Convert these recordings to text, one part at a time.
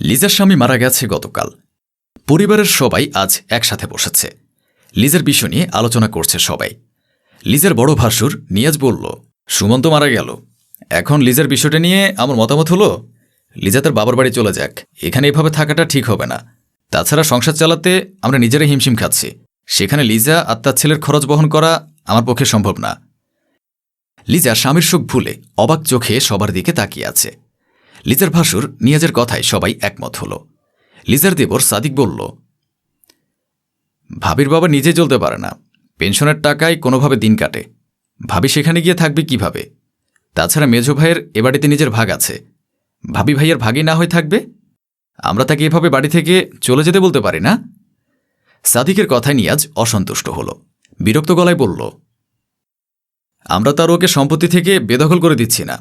লিজার স্বামী মারা গেছে গতকাল। পরিবারের সবাই আজ একসাথে বসেছে। লিজার বিষয় নিয়ে আলোচনা করছে সবাই। লিজার বড় ভাসুর নিয়াজ বলল, সুমন্ত মারা গেল। এখন লিজার বিষয়টা নিয়ে আমার মতামত হলো, লিজা তার বাবার বাড়ি চলে যাক। এখানে এভাবে থাকাটা ঠিক হবে না। তাছাড়া সংসার চালাতে আমরা নিজেরাই হিমশিম খাচ্ছি। সেখানে লিজা আর তার ছেলের খরচ বহন করা আমার পক্ষে সম্ভব না। লিজা স্বামীর সুখ ভুলে অবাক চোখে সবার দিকে তাকিয়ে আছে। লিজার ভাসুর নিয়াজের কথায় সবাই একমত হল। লিজার দেবর সাদিক বলল, ভাবির বাবা নিজে চলতে পারে না। পেনশনের টাকায় কোনোভাবে দিন কাটে। ভাবি সেখানে গিয়ে থাকবে কীভাবে? তাছাড়া মেজো ভাইয়ের এ বাড়িতে নিজের ভাগ আছে। ভাবি ভাইয়ের ভাগই না হয়ে থাকবে? আমরা তাকে এভাবে বাড়ি থেকে চলে যেতে বলতে পারি না? সাদিকের কথায় নিয়াজ অসন্তুষ্ট হল। বিরক্ত গলায় বলল, আমরা তার ওকে সম্পত্তি থেকে বেদখল করে দিচ্ছি না।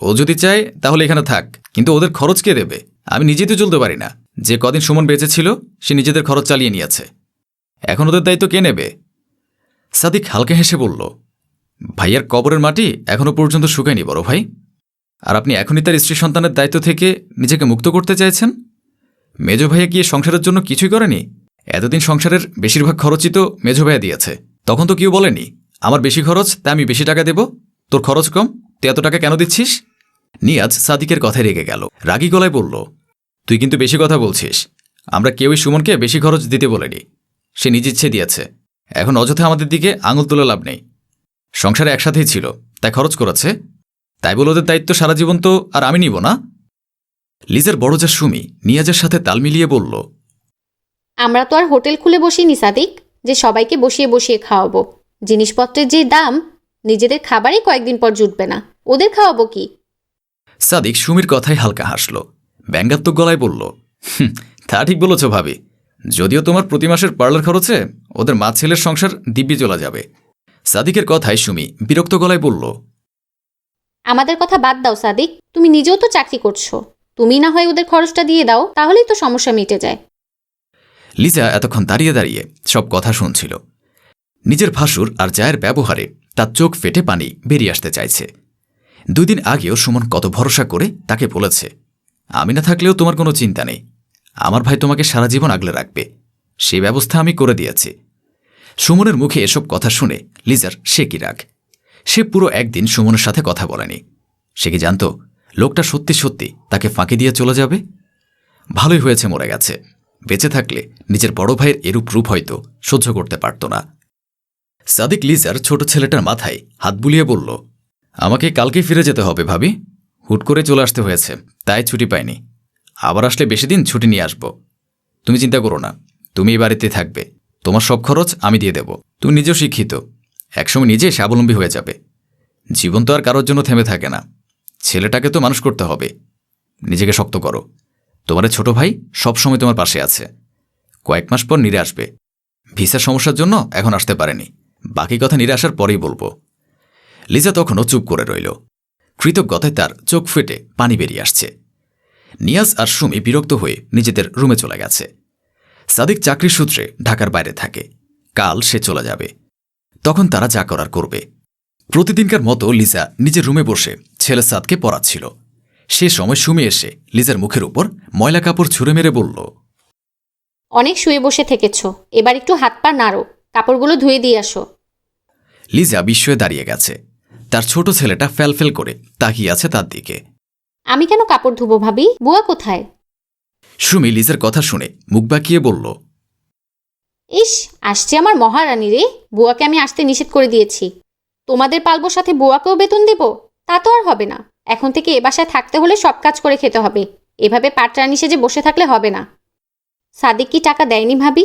ও যদি চায়, তাহলে এখানে থাক। কিন্তু ওদের খরচ কে দেবে? আমি নিজেই তো চলতে পারি না। যে কদিন সুমন বেঁচে ছিল সে নিজেদের খরচ চালিয়ে নিয়েছে। এখন ওদের দায়িত্ব কে নেবে? সাদিক হালকা হেসে বলল, ভাইয়ার কবরের মাটি এখনও পর্যন্ত শুকায়নি, বড় ভাই। আর আপনি এখনই তার স্ত্রী সন্তানের দায়িত্ব থেকে নিজেকে মুক্ত করতে চাইছেন? মেজ ভাইয়া গিয়ে সংসারের জন্য কিছুই করেনি? এতদিন সংসারের বেশিরভাগ খরচই তো মেজ ভাইয়া দিয়েছে। তখন তো কেউ বলেনি, আমার বেশি খরচ তাই আমি বেশি টাকা দেব। তোর খরচ কম? তুই এত টাকা কেন দিচ্ছিস? নিয়াজ সাদিকের কথায় রেগে গেল। রাগী গলায় বলল, তুই কিন্তু বেশি কথা বলছিস। আমরা কেউই সুমনকে বেশি খরচ দিতে বলিনি। সে নিজ ইচ্ছে দিয়েছে। এখন অযথা আমাদের দিকে আঙুল তুলে লাভ নেই। সংসারে একসাথেই ছিল, তাই খরচ করেছে। তাই বলে ওদের দায়িত্ব সারা জীবন তো আর আমি নিব না? লিজের বড় যা সুমি, নিয়াজের সাথে তাল মিলিয়ে বলল, আমরা তো আর হোটেল খুলে বসিনি, সাদিক। যে সবাইকে বসিয়ে বসিয়ে খাওয়াবো। জিনিসপত্রের যে দাম নিজেদের খাবারই কয়েকদিন পর জুটবে না। ওদের খাওয়াবো কি? সাদিক সুমির কথায় হালকা হাসল। ব্যঙ্গাত্মক গলায় বলল "হুঁ, তা ঠিক বলেছ ভাবি। যদিও তোমার প্রতি মাসের পার্লার খরচে ওদের মা ছেলের সংসার দিব্যি চলে যাবে। সাদিকের কথায় সুমি বিরক্ত গলায় বলল আমাদের কথা বাদ দাও সাদিক। তুমি নিজেও তো চাকরি করছ। তুমি না হয় ওদের খরচটা দিয়ে দাও তাহলেই তো সমস্যা মিটে যায়। লিজা এতক্ষণ দাঁড়িয়ে দাঁড়িয়ে সব কথা শুনছিল। নিজের ভাসুর আর জায়ের ব্যবহারে তার চোখ ফেটে পানি বেরিয়ে আসতে চাইছে। দুই দিন আগেও সুমন কত ভরসা করে তাকে বলেছে, আমি না থাকলেও তোমার কোনো চিন্তা নেই। আমার ভাই তোমাকে সারা জীবন আগলে রাখবে। সে ব্যবস্থা আমি করে দিয়েছি। সুমনের মুখে এসব কথা শুনে লিজার সে কি রাগ। সে পুরো একদিন সুমনের সাথে কথা বলেনি। সে কি জানত, লোকটা সত্যি সত্যি তাকে ফাঁকি দিয়ে চলে যাবে? ভালোই হয়েছে মরে গেছে। বেঁচে থাকলে নিজের বড় ভাইয়ের এরূপ রূপ হয়তো সহ্য করতে পারত না। সাদিক লিজার ছোট ছেলেটার মাথায় হাত বুলিয়ে বলল, আমাকে কালকে ফিরে যেতে হবে, ভাবি। হুট করে চলে আসতে হয়েছে, তাই ছুটি পাইনি। আবার আসলে বেশি দিন ছুটি নিয়ে আসব। তুমি চিন্তা করো না, তুমি এই বাড়িতে থাকবে। তোমার সব খরচ আমি দিয়ে দেব। তুমি নিজেও শিক্ষিত। একসময় নিজে স্বাবলম্বী হয়ে যাবে। জীবন তো আর কারোর জন্য থেমে থাকে না। ছেলেটাকে তো মানুষ করতে হবে। নিজেকে শক্ত করো। তোমার ছোট ভাই সবসময় তোমার পাশে আছে। কয়েক মাস পর নিরে আসবে। ভিসার সমস্যার জন্য এখন আসতে পারেনি। বাকি কথা নিরে আসার পরেই বলব। লিজা তখনও চুপ করে রইল। কৃতজ্ঞতায় তার চোখ ফেটে পানি বেরিয়ে আসছে। নিয়াজ আর সুমি বিরক্ত হয়ে নিজেদের রুমে চলে গেছে। সাদিক চাকরির সূত্রে ঢাকার বাইরে থাকে। কাল সে চলে যাবে। তখন তারা যা করার করবে। প্রতিদিনকার মতো লিজা নিজের রুমে বসে ছেলে সাদকে পড়াচ্ছিল। সে সময় সুমি এসে লিজার মুখের উপর ময়লা কাপড় ছুঁড়ে মেরে বলল, অনেক শুয়ে বসে থেকেছো। এবার একটু হাত পা নাড়ো। কাপড়গুলো ধুয়ে দিয়ে আসো। লিজা বিস্ময়ে দাঁড়িয়ে গেছে। তার ছোট ছেলেটা ফ্যালফেল করে তাকিয়ে আছে তার দিকে। আমি কেন কাপড় ধুবো ভাবি? বুয়া কোথায়? সুমি লিজার কথা শুনে মুখ বাঁকিয়ে বলল ইস আসছে আমার মহারানী রে। বুয়াকে আমি আসতে নিষেধ করে দিয়েছি। তোমাদের পালবো সাথে বুয়াকেও বেতন দেব? তা তো আর হবে না। এখন থেকে এ বাসায় থাকতে হলে সব কাজ করে খেতে হবে। এভাবে পাটরানি সেজে বসে থাকলে হবে না। সাদিক কি টাকা দেয়নি ভাবি?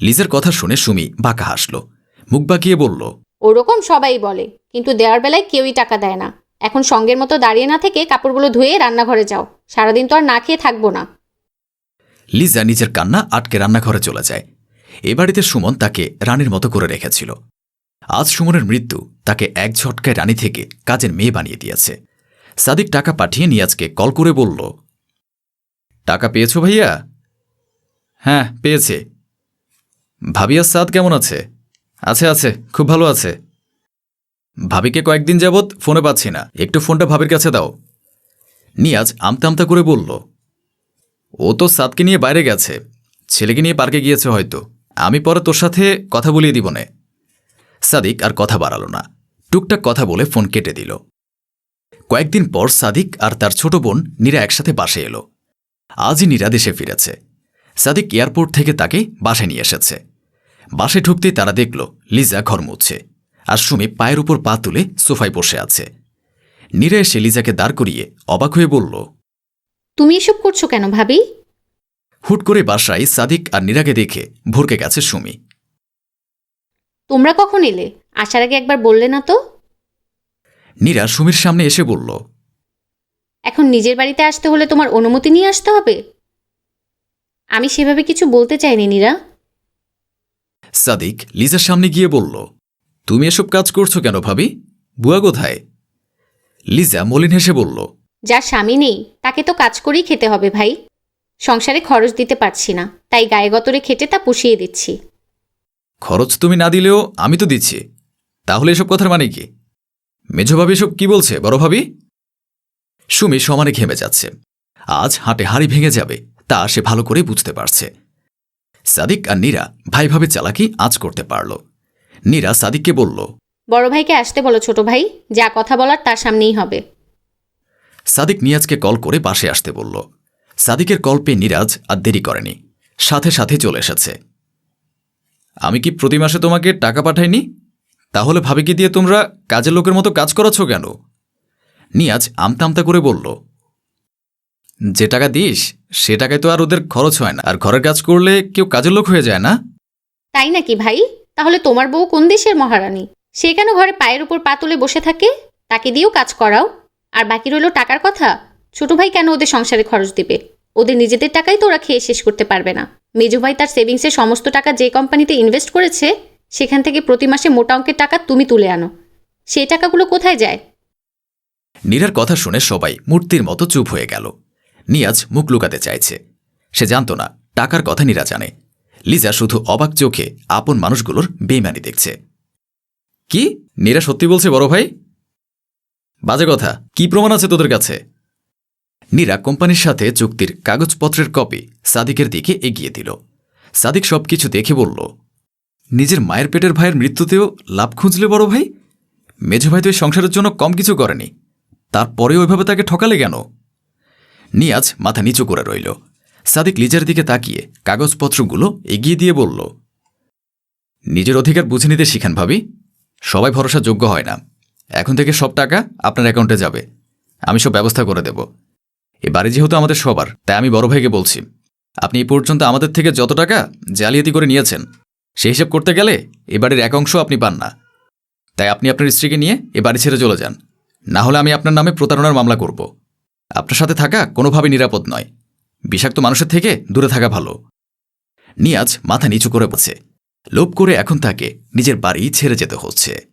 লিজার কথা শুনে সুমি বাঁকা হাসল। মুখ বাঁকিয়ে বলল ওরকম সবাই বলে কিন্তু দেওয়ার বেলায় কেউই টাকা দেয় না। এখন সঙ্গের মতো দাঁড়িয়ে না থেকে কাপড়গুলো ধুয়ে রান্নাঘরে যাও। সারাদিন তো আর না খেয়ে থাকব না। লিজা নিজের কান্না আটকে রান্নাঘরে চলে যায়। এ বাড়িতে সুমন তাকে রানীর মতো করে রেখেছিল। আজ সুমনের মৃত্যু তাকে এক ঝটকায় রানী থেকে কাজের মেয়ে বানিয়ে দিয়েছে। সাদিক টাকা পাঠিয়ে নিয়াজকে কল করে বলল টাকা পেয়েছ ভাইয়া? হ্যাঁ পেয়েছে। ভাবিয়া সাদ কেমন আছে? আছে আছে, খুব ভালো আছে। ভাবিকে কয়েকদিন যাবৎ ফোনে পাচ্ছি না। একটু ফোনটা ভাবির কাছে দাও। নিয়াজ আমতা আমতা করে বলল, ও তো সাদকে নিয়ে বাইরে গেছে। ছেলেকে নিয়ে পার্কে গিয়েছে হয়তো। আমি পরে তোর সাথে কথা বলিয়ে দিব নে। সাদিক আর কথা বাড়ালো না। টুকটাক কথা বলে ফোন কেটে দিল। কয়েকদিন পর সাদিক আর তার ছোট বোন নীরা একসাথে বাসে এলো। আজই নীরা দেশে ফিরেছে। সাদিক এয়ারপোর্ট থেকে তাকে বাসায় নিয়ে এসেছে। বাসে ঢুকতেই তারা দেখল লিজা ঘর মুছছে আর সুমি পায়ের উপর পা তুলে সোফায় বসে আছে। নীরা এসে লিজাকে দাঁড় করিয়ে অবাক হয়ে বলল তুমি এসব করছ কেন ভাবি? হুট করে বাসায় সাদিক আর নীরাকে দেখে ভরকে গেছে সুমি। তোমরা কখন এলে? আসার আগে একবার বললে না তো? নীরা সুমির সামনে এসে বলল এখন নিজের বাড়িতে আসতে হলে তোমার অনুমতি নিয়ে আসতে হবে? আমি সেভাবে কিছু বলতে চাইনি নীরা। সাদিক লিজার সামনে গিয়ে বলল তুমি এসব কাজ করছ কেন ভাবি? বুয়া কোথায়? লিজা মলিন হেসে বলল যার স্বামী নেই তাকে তো কাজ করেই খেতে হবে ভাই। সংসারে খরচ দিতে পারছি না তাই গায়ে গতরে খেটে তা পুষিয়ে দিচ্ছি। খরচ তুমি না দিলেও আমি তো দিচ্ছি। তাহলে এসব কথার মানে কি? মেঝো ভাবি এসব কি বলছে বড় ভাবি? সুমি সমানে ঘেমে যাচ্ছে। আজ হাটে হাড়ি ভেঙে যাবে তা সে ভালো করে বুঝতে পারছে। সাদিক আর নীরা ভাইভাবে চালাকি আজ করতে পারল। নীরা সাদিককে বলল বড় ভাইকে আসতে বলো ছোট ভাই যা কথা বলার তার সামনেই হবে। সাদিক নিয়াজকে কল করে পাশে আসতে বলল। সাদিকের কল পেয়ে নিরাজ আর দেরি করেনি সাথে সাথে চলে এসেছে। আমি কি প্রতি মাসে তোমাকে টাকা পাঠাইনি? তাহলে ভাবে কি দিয়ে তোমরা কাজের লোকের মতো কাজ করাচ্ছ কেন? নিয়াজ আমতা আমতা করে বলল যে টাকা দিস সে টাকায় তো আর ওদের খরচ হয় না। আর ঘরের কাজ করলে কেউ কাজের লোক হয়ে যায় না? তাই নাকি ভাই? তাহলে তোমার বউ কোন দেশের মহারানী? সে কেন ঘরে পায়ের উপর পা তুলে বসে থাকে? তাকে দিয়েও কাজ করাও। আর বাকি রইল টাকার কথা? ছোট ভাই কেন ওদের সংসারে খরচ দেবে? ওদের নিজেদের টাকাই তো ওরা খেয়ে শেষ করতে পারবে না। মেজু ভাই তার সেভিংসের সমস্ত টাকা যে কোম্পানিতে ইনভেস্ট করেছে সেখান থেকে প্রতি মাসে মোটা অঙ্কের টাকা তুমি তুলে আনো। সেই টাকাগুলো কোথায় যায়? নীরার কথা শুনে সবাই মূর্তির মতো চুপ হয়ে গেল। নিয়াজ মুখ লুকাতে চাইছে। সে জানত না, টাকার কথা নীরা জানে। লিজা শুধু অবাক চোখে আপন মানুষগুলোর বেইমানি দেখছে। কি? নীরা সত্যি বলছে বড় ভাই? বাজে কথা, কি প্রমাণ আছে তোদের কাছে? নীরা কোম্পানির সাথে চুক্তির কাগজপত্রের কপি সাদিকের দিকে এগিয়ে দিল। সাদিক সবকিছু দেখে বলল, নিজের মায়ের পেটের ভাইয়ের মৃত্যুতেও লাভ খুঁজলে বড় ভাই? মেঝো ভাই তো সংসারের জন্য কম কিছু করেনি। তারপরে ওইভাবে তাকে ঠকালে কেন? নিয়াজ মাথা নিচু করে রইল। সাদিক লিজার দিকে তাকিয়ে কাগজপত্রগুলো এগিয়ে দিয়ে বলল, নিজের অধিকার বুঝে নিতে শিখান ভাবি। সবাই ভরসা যোগ্য হয় না। এখন থেকে সব টাকা আপনার অ্যাকাউন্টে যাবে। আমি সব ব্যবস্থা করে দেব। এ বাড়ি যেহেতু আমাদের সবার, তাই আমি বড় ভাইকে বলছি। আপনি এই পর্যন্ত আমাদের থেকে যত টাকা জালিয়াতি করে নিয়েছেন সেই হিসেব করতে গেলে এ বাড়ির এক অংশ আপনি পান না। তাই আপনি আপনার স্ত্রীকে নিয়ে এ বাড়ি ছেড়ে চলে যান। না হলে আমি আপনার নামে প্রতারণার মামলা করব। আপনার সাথে থাকা কোনোভাবে নিরাপদ নয়। বিষাক্ত মানুষের থেকে দূরে থাকা ভালো। নিয়াজ মাথা নিচু করে বসে লোভ করে এখন তাকে নিজের বাড়ি ছেড়ে যেতে হচ্ছে।